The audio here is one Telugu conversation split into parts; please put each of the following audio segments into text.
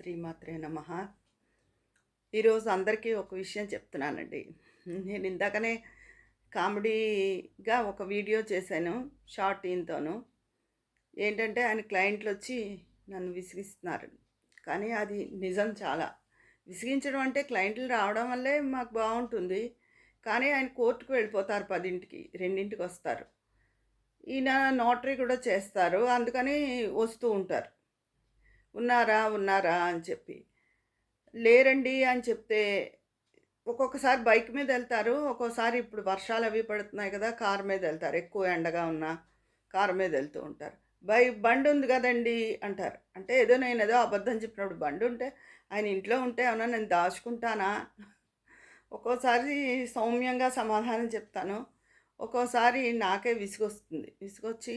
శ్రీమాత్రే నమ. ఈరోజు అందరికీ ఒక విషయం చెప్తున్నానండి. నేను ఇందాకనే కామెడీగా ఒక వీడియో చేశాను షార్ట్ ఈన్తోను ఏంటంటే ఆయన క్లయింట్లు వచ్చి నన్ను విసిగిస్తున్నారు. కానీ అది నిజం చాలా. విసిగించడం అంటే క్లయింట్లు రావడం వల్లే మాకు బాగుంటుంది. కానీ ఆయన కోర్టుకు వెళ్ళిపోతారు పదింటికి రెండింటికి వస్తారు. ఈయన నోటరీ కూడా చేస్తారు. అందుకని వస్తూ ఉంటారు. ఉన్నారా ఉన్నారా అని చెప్పి. లేరండి అని చెప్తే ఒక్కొక్కసారి బైక్ మీద వెళ్తారు ఒక్కోసారి ఇప్పుడు వర్షాలు అవి పడుతున్నాయి కదా కార్ మీద వెళ్తారు ఎక్కువ ఎండగా ఉన్న కారు మీద వెళ్తూ ఉంటారు. బై బండి ఉంది కదండి అంటారు. అంటే ఏదో నేను ఏదో అబద్ధం చెప్పినప్పుడు బండి ఉంటే ఆయన ఇంట్లో ఉంటే ఏమన్నా నేను దాచుకుంటానా? ఒక్కోసారి సౌమ్యంగా సమాధానం చెప్తాను. ఒక్కోసారి నాకే విసుగొస్తుంది. విసుగొచ్చి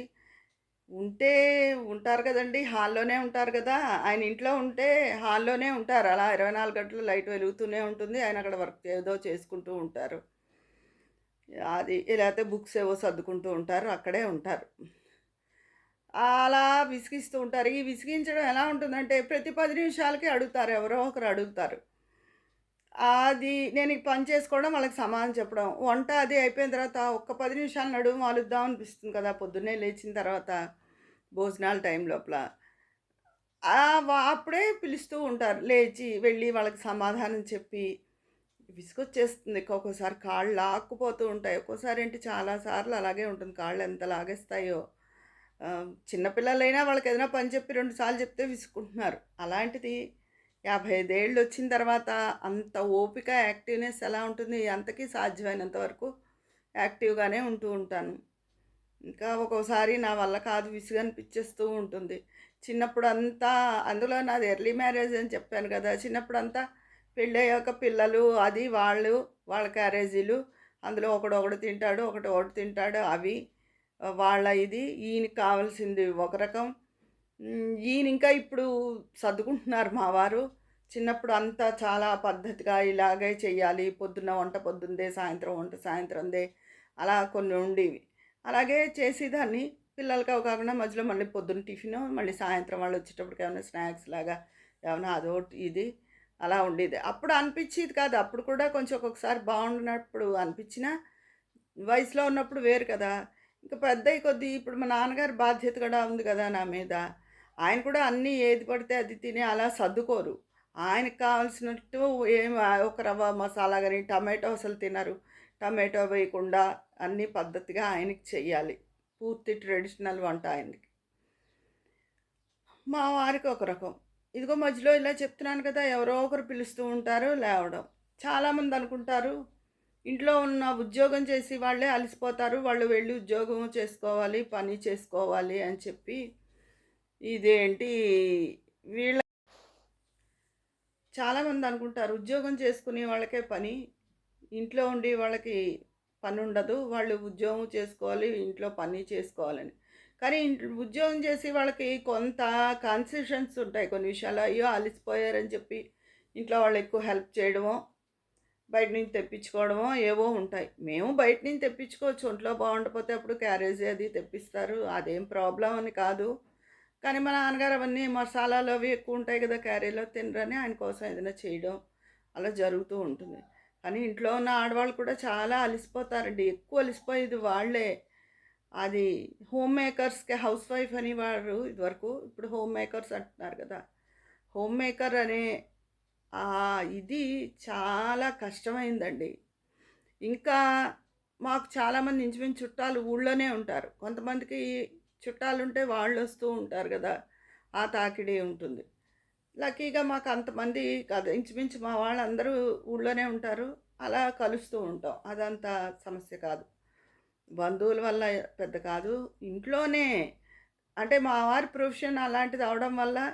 ఉంటే ఉంటారు కదండి హాల్లోనే ఉంటారు కదా. ఆయన ఇంట్లో ఉంటే హాల్లోనే ఉంటారు. అలా ఇరవై నాలుగు గంటలు లైట్ వెలుగుతూనే ఉంటుంది. ఆయన అక్కడ వర్క్ ఏదో చేసుకుంటూ ఉంటారు. అది లేకపోతే బుక్స్ ఏవో సర్దుకుంటూ ఉంటారు. అక్కడే ఉంటారు. అలా విసిగిస్తూ ఉంటారు. ఈ విసిగించడం ఎలా ఉంటుందంటే ప్రతి పది నిమిషాలకి అడుగుతారు. ఎవరో ఒకరు అడుగుతారు. అది నేను పని చేసుకోవడం వాళ్ళకి సమాధానం చెప్పడం. వంట అది అయిపోయిన తర్వాత ఒక్క పది నిమిషాలు నడుము వాలుద్దాం అనిపిస్తుంది కదా. పొద్దున్నే లేచిన తర్వాత భోజనాల టైం లోపల. అప్పుడే పిలుస్తూ ఉంటారు. లేచి వెళ్ళి వాళ్ళకి సమాధానం చెప్పి విసుగొచ్చేస్తుంది. ఒక్కొక్కసారి కాళ్ళు లాక్కుపోతూ ఉంటాయి. ఒక్కోసారి ఏంటి చాలాసార్లు అలాగే ఉంటుంది. కాళ్ళు ఎంత లాగేస్తాయో. చిన్నపిల్లలైనా వాళ్ళకి ఏదైనా పని చెప్పి రెండు సార్లు చెప్తే విసుకుంటున్నారు అలాంటిది యాభై ఐదేళ్ళు వచ్చిన తర్వాత అంత ఓపిక యాక్టివ్నెస్ ఎలా ఉంటుంది? అంతకీ సాధ్యమైనంత వరకు యాక్టివ్గానే ఉంటూ ఉంటాను. ఇంకా ఒక్కోసారి నా వల్ల కాదు విసుగు అనిపించేస్తూ ఉంటుంది. చిన్నప్పుడు అంతా అందులో నాది ఎర్లీ మ్యారేజ్ అని చెప్పాను కదా చిన్నప్పుడు అంతా పెళ్ళయ్యాక పిల్లలు అది వాళ్ళు వాళ్ళ క్యారేజీలు అందులో ఒకడు ఒకడు తింటాడు ఒకటి ఒకటి తింటాడు అవి వాళ్ళ ఇది ఈయనకి కావాల్సింది ఒక రకం. ఈయన ఇంకా ఇప్పుడు సర్దుకుంటున్నారు మా వారు. చిన్నప్పుడు అంతా చాలా పద్ధతిగా ఇలాగే చేయాలి పొద్దున్న వంట పొద్దుందే సాయంత్రం వంట సాయంత్రందే అలా కొన్ని ఉండేవి. అలాగే చేసేదాన్ని. పిల్లలకి అవి కాకుండా మధ్యలో మళ్ళీ పొద్దున్న టిఫిన్ మళ్ళీ సాయంత్రం వాళ్ళు వచ్చేటప్పటికి ఏమైనా స్నాక్స్ లాగా ఏమైనా అదొకటి ఇది అలా ఉండేది. అప్పుడు అనిపించేది కాదు. అప్పుడు కూడా కొంచెం ఒక్కొక్కసారి బాగుండినప్పుడు అనిపించిన వయసులో ఉన్నప్పుడు వేరు కదా. ఇంకా పెద్ద కొద్దీ ఇప్పుడు మా నాన్నగారి బాధ్యత కూడా ఉంది కదా నా మీద. ఆయన కూడా అన్నీ ఏది పడితే అది తిని అలా సర్దుకోరు. ఆయనకు కావాల్సినట్టు ఏం ఒక రవ్వ మసాలా కానీ టమాటో అసలు తినరు. టమాటో వేయకుండా అన్నీ పద్ధతిగా ఆయనకి చెయ్యాలి. పూర్తి ట్రెడిషనల్ వంట ఆయనకి. మా వారికి ఒక రకం. ఇదిగో మధ్యలో ఇలా చెప్తున్నాను కదా ఎవరో ఒకరు పిలుస్తూ ఉంటారు లేవడం. చాలామంది అనుకుంటారు ఇంట్లో ఉన్న ఉద్యోగం చేసి వాళ్ళే అలసిపోతారు వాళ్ళు వెళ్ళి ఉద్యోగం చేసుకోవాలి పని చేసుకోవాలి అని చెప్పి ఇదేంటి వీళ్ళ చాలామంది అనుకుంటారు ఉద్యోగం చేసుకునే వాళ్ళకే పని ఇంట్లో ఉండి వాళ్ళకి పని ఉండదు వాళ్ళు ఉద్యోగం చేసుకోవాలి ఇంట్లో పని చేసుకోవాలని. కానీ ఉద్యోగం చేసి వాళ్ళకి కొంత కన్సెషన్స్ ఉంటాయి కొన్ని విషయాలు అయ్యో అలసిపోయారని చెప్పి ఇంట్లో వాళ్ళు ఎక్కువ హెల్ప్ చేయడమో బయట నుంచి తెప్పించుకోవడమో ఏవో ఉంటాయి. మేము బయట నుంచి తెప్పించుకోవచ్చు. ఒంట్లో బాగుండకపోతే అప్పుడు క్యారేజీ అది తెప్పిస్తారు. అదేం ప్రాబ్లం అని కాదు. కానీ మా నాన్నగారు అవన్నీ మసాలాలు అవి ఎక్కువ ఉంటాయి కదా క్యారీలో తినరని ఆయన కోసం ఏదైనా చేయడం అలా జరుగుతూ ఉంటుంది. కానీ ఇంట్లో ఉన్న ఆడవాళ్ళు కూడా చాలా అలసిపోతారండి. ఎక్కువ అలసిపోయేది వాళ్ళే. అది హోమ్ మేకర్స్కి హౌస్ వైఫ్ అనేవారు ఇదివరకు ఇప్పుడు హోమ్ మేకర్స్ అంటున్నారు కదా. హోమ్ మేకర్ అనే ఇది చాలా కష్టమైందండి. ఇంకా మాకు చాలామంది ఇంచుమించు చుట్టాలు ఊళ్ళోనే ఉంటారు. కొంతమందికి చుట్టాలు ఉంటే వాళ్ళు వస్తూ ఉంటారు కదా. ఆ తాకిడి ఉంటుంది. లక్కీగా మాకు అంతమంది కదా. ఇంచుమించు మా వాళ్ళందరూ ఊళ్ళోనే ఉంటారు. అలా కలుస్తూ ఉంటాం. అదంత సమస్య కాదు. బంధువుల వల్ల పెద్ద కాదు. ఇంట్లోనే అంటే మా వారి ప్రొఫెషన్ అలాంటిది అవడం వల్ల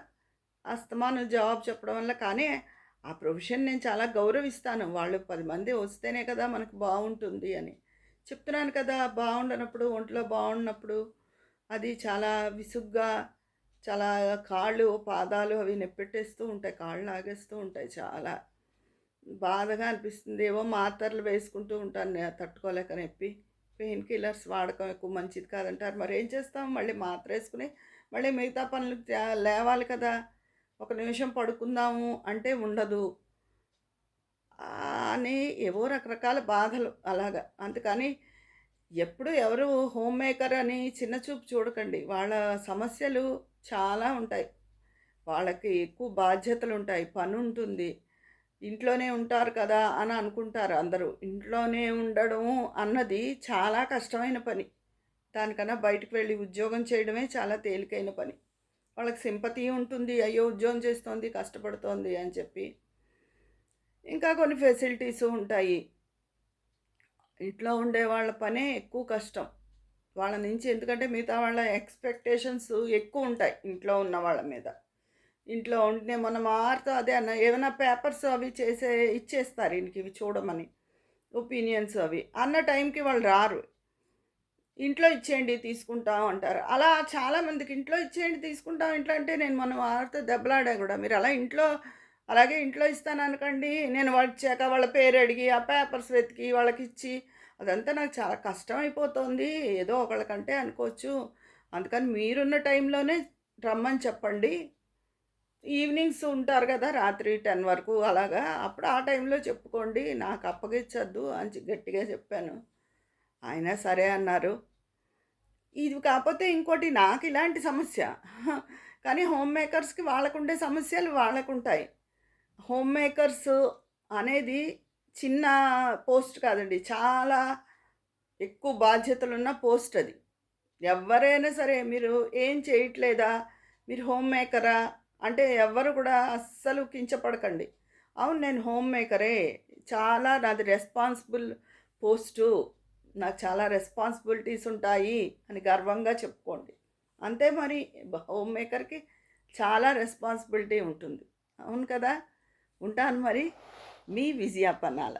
అస్తమానం జవాబు చెప్పడం వల్ల కానీ ఆ ప్రొఫెషన్ నేను చాలా గౌరవిస్తాను. వాళ్ళు పది మంది వస్తేనే కదా మనకు బాగుంటుంది అని. చెప్తున్నాను కదా బాగుండనప్పుడు ఒంట్లో బాగున్నప్పుడు అది చాలా విసుగ్గా చాలా కాళ్ళు పాదాలు అవి నెప్పెట్టేస్తూ ఉంటాయి కాళ్ళు లాగేస్తూ ఉంటాయి చాలా. బాధగా అనిపిస్తుంది. ఏవో మాత్రలు వేసుకుంటూ ఉంటాను నేను తట్టుకోలేక నొప్పి. పెయిన్ కిల్లర్స్ వాడకం ఎక్కువ మంచిది కాదంటారు. మరి ఏం చేస్తాం? మళ్ళీ మాత్ర వేసుకుని మళ్ళీ మిగతా పనులు తే- లేవాలి కదా. ఒక నిమిషం పడుకుందాము అంటే ఉండదు. అని ఏవో రకరకాల బాధలు అలాగా. అందుకని ఎప్పుడు ఎవరు హోమ్ మేకర్ అని చిన్న చూపు చూడకండి. వాళ్ళ సమస్యలు చాలా ఉంటాయి. వాళ్ళకి ఎక్కువ బాధ్యతలు ఉంటాయి పని ఉంటుంది ఇంట్లోనే ఉంటారు కదా అని అనుకుంటారు అందరూ. ఇంట్లోనే ఉండడం అన్నది చాలా కష్టమైన పని. దానికన్నా బయటకు వెళ్ళి ఉద్యోగం చేయడమే చాలా తేలికైన పని. వాళ్ళకి సింపతి ఉంటుంది. అయ్యో ఉద్యోగం చేస్తోంది కష్టపడుతోంది అని చెప్పి. ఇంకా కొన్ని ఫెసిలిటీస్ ఉంటాయి. ఇంట్లో ఉండే వాళ్ళ పనే ఎక్కువ కష్టం. వాళ్ళ నుంచి ఎందుకంటే మిగతా వాళ్ళ ఎక్స్పెక్టేషన్స్ ఎక్కువ ఉంటాయి ఇంట్లో ఉన్న వాళ్ళ మీద. ఇంట్లో ఉంటే మనం మారుతో అదే అన్న ఏమైనా పేపర్స్ అవి చేసే ఇచ్చేస్తారు ఇంటికి ఇవి చూడమని ఒపీనియన్స్ అవి అన్న టైంకి వాళ్ళు రారు. ఇంట్లో ఇచ్చేయండి తీసుకుంటాం అంటారు. అలా చాలామందికి ఇంట్లో ఇచ్చేయండి తీసుకుంటాం ఇంట్లో అంటే నేను మనం వారితో దెబ్బలాడా కూడా మీరు అలా ఇంట్లో అలాగే ఇంట్లో ఇస్తాను అనకండి. నేను వచ్చాక వాళ్ళ పేరు అడిగి ఆ పేపర్స్ వెతికి వాళ్ళకి ఇచ్చి అదంతా నాకు చాలా కష్టం అయిపోతుంది ఏదో ఒకళ్ళకంటే అనుకోవచ్చు. అందుకని మీరున్న టైంలోనే రమ్మని చెప్పండి. ఈవినింగ్స్ ఉంటారు కదా రాత్రి టెన్ వరకు అలాగా. అప్పుడు ఆ టైంలో చెప్పుకోండి. నాకు అప్పగించద్దు అని గట్టిగా చెప్పాను. ఆయన సరే అన్నారు. ఇది కాకపోతే ఇంకోటి నాకు ఇలాంటి సమస్య. కానీ హోమ్ మేకర్స్కి వాళ్ళకుండే సమస్యలు వాళ్ళకుంటాయి. హోమ్ మేకర్స్ అనేది చిన్న పోస్ట్ కాదండి. చాలా ఎక్కువ బాధ్యతలున్న పోస్ట్ అది. ఎవరైనా సరే మీరు ఏం చేయట్లేదా? మీరు హోమ్ మేకరా? అంటే ఎవ్వరు కూడా అస్సలు కించపడకండి. అవును నేను హోమ్ మేకరే. చాలా నాది రెస్పాన్సిబుల్ పోస్టు. నాకు చాలా రెస్పాన్సిబిలిటీస్ ఉంటాయి అని గర్వంగా చెప్పుకోండి. అంతే మరి. హోమ్ మేకర్కి చాలా రెస్పాన్సిబిలిటీ ఉంటుంది. అవును కదా? ఉంటాను మరి. మీ విజయ పన్నాల